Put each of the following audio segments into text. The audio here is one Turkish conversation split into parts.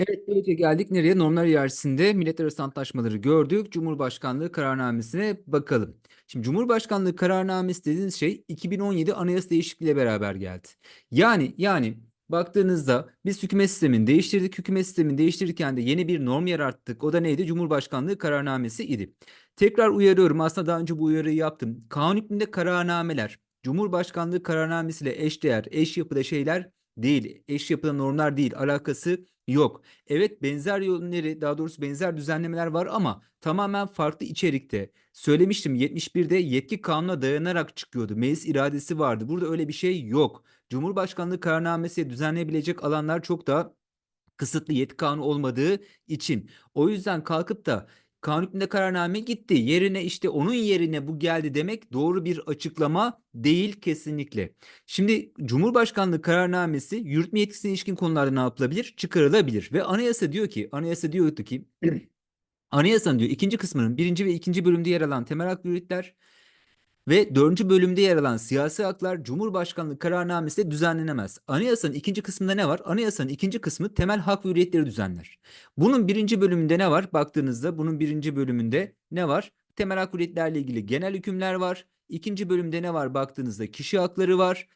Evet, böylece geldik nereye? Normlar içerisinde milletler arası antlaşmaları gördük. Cumhurbaşkanlığı kararnamesine bakalım. Şimdi Cumhurbaşkanlığı kararnamesi dediğiniz şey 2017 anayasa değişikliğiyle beraber geldi. Yani yani baktığınızda biz hükümet sistemini değiştirdik. Hükümet sistemini değiştirirken de yeni bir norm yarattık. O da neydi? Cumhurbaşkanlığı kararnamesi idi. Tekrar uyarıyorum. Aslında daha önce bu uyarıyı yaptım. Kanun hükmünde kararnameler Cumhurbaşkanlığı kararnamesiyle eşdeğer, eş yapıda şeyler değil. Eş yapıda normlar değil. Alakası yok. Evet benzer yönleri daha doğrusu benzer düzenlemeler var ama tamamen farklı içerikte. Söylemiştim 71'de yetki kanuna dayanarak çıkıyordu. Meclis iradesi vardı. Burada öyle bir şey yok. Cumhurbaşkanlığı kararnamesi düzenleyebilecek alanlar çok daha kısıtlı yetki kanunu olmadığı için. O yüzden kalkıp da kanun hükmünde kararname gitti. Yerine işte onun yerine bu geldi demek doğru bir açıklama değil kesinlikle. Şimdi Cumhurbaşkanlığı kararnamesi yürütme yetkisine ilişkin konularda ne yapılabilir? Çıkarılabilir. Ve anayasa diyor ki, anayasa diyordu ki Anayasanın diyor ikinci kısmının birinci ve ikinci bölümde yer alan temel hak ve ve dördüncü bölümde yer alan siyasi haklar Cumhurbaşkanlığı kararnamesiyle düzenlenemez. Anayasanın ikinci kısmında ne var? Anayasanın ikinci kısmı temel hak ve hürriyetleri düzenler. Bunun birinci bölümünde ne var? Baktığınızda bunun birinci bölümünde ne var? Temel hak hürriyetlerle ilgili genel hükümler var. İkinci bölümde ne var? Baktığınızda kişi hakları var.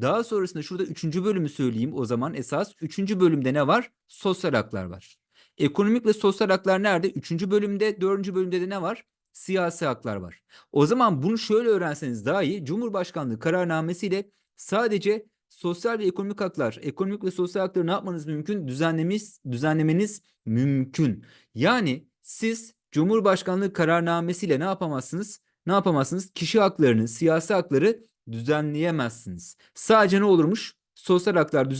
Daha sonrasında şurada üçüncü bölümü söyleyeyim o zaman esas. Üçüncü bölümde ne var? Sosyal haklar var. Ekonomik ve sosyal haklar nerede? Üçüncü bölümde, dördüncü bölümde de ne var? Siyasi haklar var. O zaman bunu şöyle öğrenseniz daha iyi. Cumhurbaşkanlığı kararnamesiyle sadece sosyal ve ekonomik haklar, ekonomik ve sosyal hakları ne yapmanız mümkün? Düzenlemeniz, düzenlemeniz mümkün. Yani siz Cumhurbaşkanlığı kararnamesiyle ne yapamazsınız? Ne yapamazsınız? Kişi haklarını, siyasi hakları düzenleyemezsiniz. Sadece ne olurmuş? Sosyal haklar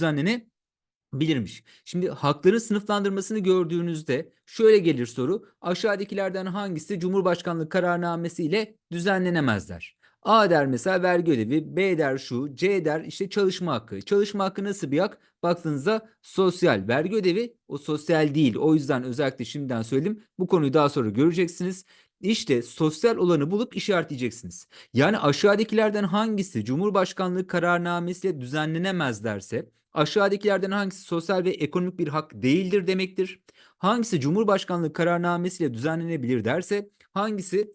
düzenlenebilirmiş. Şimdi hakların sınıflandırmasını gördüğünüzde şöyle gelir soru. Aşağıdakilerden hangisi Cumhurbaşkanlığı kararnamesi ile düzenlenemezler? A der mesela vergi ödevi, B der şu, C der işte çalışma hakkı. Çalışma hakkı nasıl bir hak? Baktığınızda sosyal. Vergi ödevi o sosyal değil. O yüzden özellikle şimdiden söyledim. Bu konuyu daha sonra göreceksiniz. İşte sosyal olanı bulup işaretleyeceksiniz. Yani aşağıdakilerden hangisi Cumhurbaşkanlığı kararnamesiyle düzenlenemez derse aşağıdakilerden hangisi sosyal ve ekonomik bir hak değildir demektir. Hangisi Cumhurbaşkanlığı kararnamesiyle düzenlenebilir derse hangisi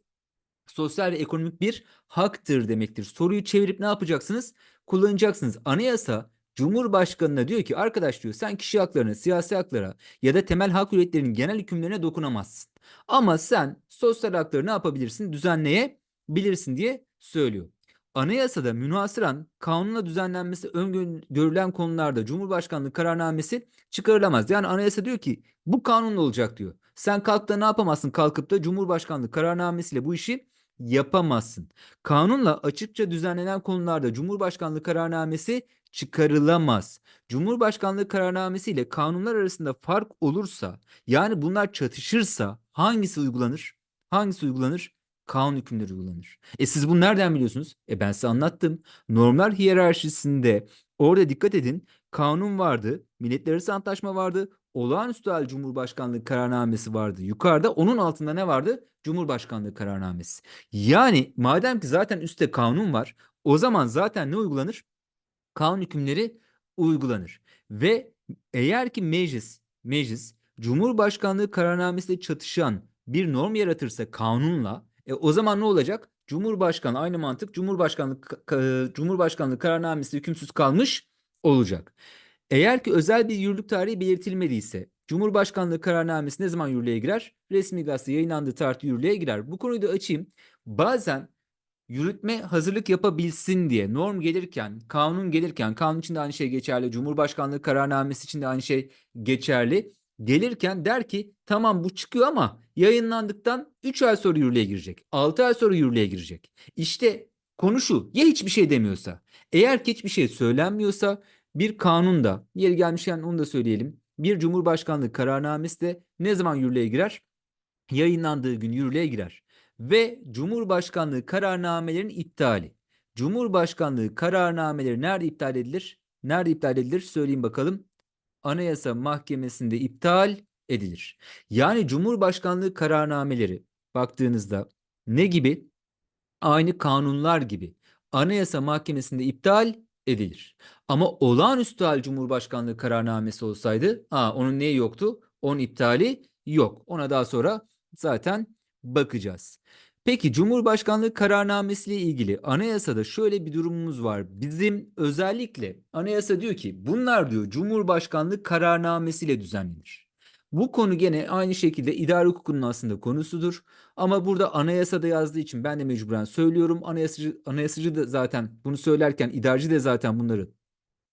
sosyal ve ekonomik bir haktır demektir. Soruyu çevirip ne yapacaksınız? Kullanacaksınız. Anayasa Cumhurbaşkanına diyor ki arkadaş diyor sen kişi haklarına, siyasi haklara ya da temel hak hürriyetlerinin genel hükümlerine dokunamazsın. Ama sen sosyal hakları ne yapabilirsin? Düzenleyebilirsin diye söylüyor. Anayasada münhasıran kanunla düzenlenmesi öngörülen konularda Cumhurbaşkanlığı kararnamesi çıkarılamaz. Yani anayasa diyor ki bu kanunla olacak diyor. Sen kalkıp da ne yapamazsın? Kalkıp da Cumhurbaşkanlığı kararnamesiyle bu işi yapamazsın. Kanunla açıkça düzenlenen konularda Cumhurbaşkanlığı kararnamesi çıkarılamaz. Cumhurbaşkanlığı kararnamesi ile kanunlar arasında fark olursa yani bunlar çatışırsa hangisi uygulanır? Hangisi uygulanır? Kanun hükümleri uygulanır. E siz bunu nereden biliyorsunuz? E ben size anlattım. Normlar hiyerarşisinde orada dikkat edin. Kanun vardı, milletler arası antlaşma vardı, olağanüstü hal Cumhurbaşkanlığı kararnamesi vardı. Yukarıda onun altında ne vardı? Cumhurbaşkanlığı kararnamesi. Yani madem ki zaten üstte kanun var, o zaman zaten ne uygulanır? Kanun hükümleri uygulanır. Ve eğer ki meclis, meclis Cumhurbaşkanlığı kararnamesiyle çatışan bir norm yaratırsa kanunla e, o zaman ne olacak? Cumhurbaşkanı aynı mantık Cumhurbaşkanlığı Cumhurbaşkanlığı kararnamesi hükümsüz kalmış olacak. Eğer ki özel bir yürürlük tarihi belirtilmediyse Cumhurbaşkanlığı kararnamesi ne zaman yürürlüğe girer? Resmi gazete yayınlandığı tarihte yürürlüğe girer. Bu konuyu da açayım. Bazen yürütme hazırlık yapabilsin diye norm gelirken, kanun gelirken, kanun için de aynı şey geçerli, Cumhurbaşkanlığı kararnamesi için de aynı şey geçerli. Gelirken der ki tamam bu çıkıyor ama yayınlandıktan 3 ay sonra yürürlüğe girecek. 6 ay sonra yürürlüğe girecek. İşte konu şu ya hiçbir şey demiyorsa eğer ki hiçbir şey söylenmiyorsa bir kanunda yeri gelmişken onu da söyleyelim. Bir Cumhurbaşkanlığı kararnamesi de ne zaman yürürlüğe girer? Yayınlandığı gün yürürlüğe girer. Ve Cumhurbaşkanlığı kararnamelerin iptali. Cumhurbaşkanlığı kararnameleri nerede iptal edilir? Nerede iptal edilir? Söyleyeyim bakalım. Anayasa Mahkemesi'nde iptal edilir. Yani Cumhurbaşkanlığı kararnameleri baktığınızda ne gibi? Aynı kanunlar gibi Anayasa Mahkemesi'nde iptal edilir. Ama olağanüstü hal Cumhurbaşkanlığı kararnamesi olsaydı, aa, onun neyi yoktu? Onun iptali yok. Ona daha sonra zaten bakacağız. Peki Cumhurbaşkanlığı kararnamesiyle ilgili anayasada şöyle bir durumumuz var. Bizim özellikle anayasa diyor ki bunlar diyor Cumhurbaşkanlığı kararnamesiyle düzenlenir. Bu konu gene aynı şekilde idare hukukunun aslında konusudur. Ama burada anayasada yazdığı için ben de mecburen söylüyorum. Anayasacı, anayasacı da zaten bunu söylerken idareci de zaten bunları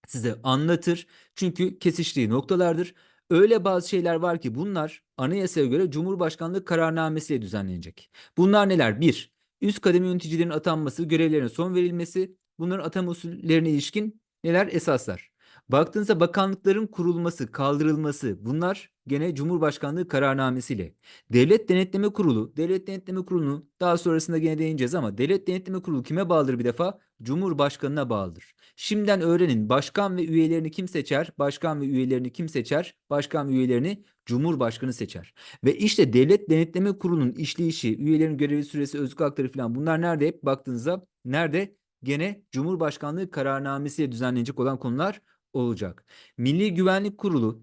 size anlatır. Çünkü kesiştiği noktalardır. Öyle bazı şeyler var ki bunlar anayasaya göre Cumhurbaşkanlığı kararnamesiyle düzenlenecek. Bunlar neler? Bir, üst kademe yöneticilerin atanması, görevlerine son verilmesi, bunların atama usullerine ilişkin neler? Esaslar. Baktığınızda bakanlıkların kurulması, kaldırılması bunlar gene Cumhurbaşkanlığı kararnamesiyle. Devlet Denetleme Kurulu, Devlet Denetleme Kurulu'nu daha sonrasında gene değineceğiz ama Devlet Denetleme Kurulu kime bağlıdır bir defa? Cumhurbaşkanına bağlıdır. Şimdiden öğrenin başkan ve üyelerini kim seçer? Başkan ve üyelerini kim seçer? Başkan ve üyelerini Cumhurbaşkanı seçer. Ve işte Devlet Denetleme Kurulu'nun işleyişi, üyelerin görevi süresi, özgürlük hakları falan bunlar nerede hep baktığınızda nerede? Gene Cumhurbaşkanlığı kararnamesiyle düzenlenecek olan konular olacak. Milli Güvenlik Kurulu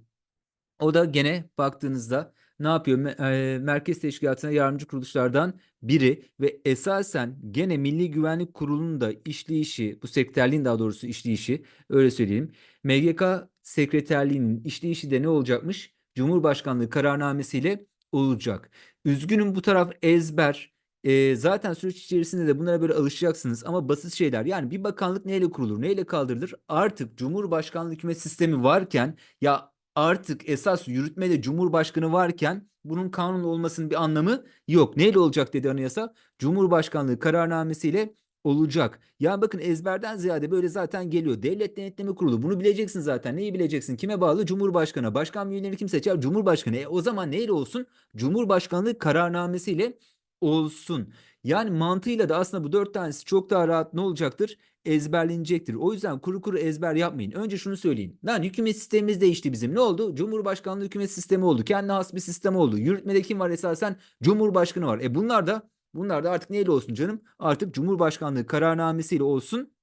o da gene baktığınızda ne yapıyor? E, Merkez Teşkilatı'na yardımcı kuruluşlardan biri ve esasen gene Milli Güvenlik Kurulu'nun da işleyişi, bu sekreterliğin daha doğrusu işleyişi öyle söyleyeyim. MGK sekreterliğinin işleyişi de ne olacakmış? Cumhurbaşkanlığı kararnamesiyle olacak. Üzgünüm bu taraf ezber. E, zaten süreç içerisinde de bunlara böyle alışacaksınız ama basit şeyler. Yani bir bakanlık neyle kurulur, neyle kaldırılır? Artık Cumhurbaşkanlığı hükümet sistemi varken ya artık esas yürütmede Cumhurbaşkanı varken bunun kanun olmasının bir anlamı yok. Neyle olacak dedi anayasa? Cumhurbaşkanlığı kararnamesiyle olacak. Yani bakın ezberden ziyade böyle zaten geliyor. Devlet Denetleme Kurulu bunu bileceksin zaten. Neyi bileceksin? Kime bağlı? Cumhurbaşkanı. Başkan üyeleri kim seçer? Cumhurbaşkanı. E, o zaman neyle olsun? Cumhurbaşkanlığı kararnamesiyle olsun. Yani mantığıyla da aslında bu dört tanesi çok daha rahat ne olacaktır? Ezberlenecektir. O yüzden kuru kuru ezber yapmayın. Önce şunu söyleyin. Lan hükümet sistemimiz değişti bizim. Ne oldu? Cumhurbaşkanlığı hükümet sistemi oldu. Kendine has bir sistem oldu. Yürütmede kim var esasen? Cumhurbaşkanı var. E bunlar da bunlar da artık neyle olsun canım? Artık Cumhurbaşkanlığı kararnamesiyle olsun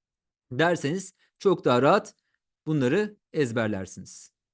derseniz çok daha rahat bunları ezberlersiniz.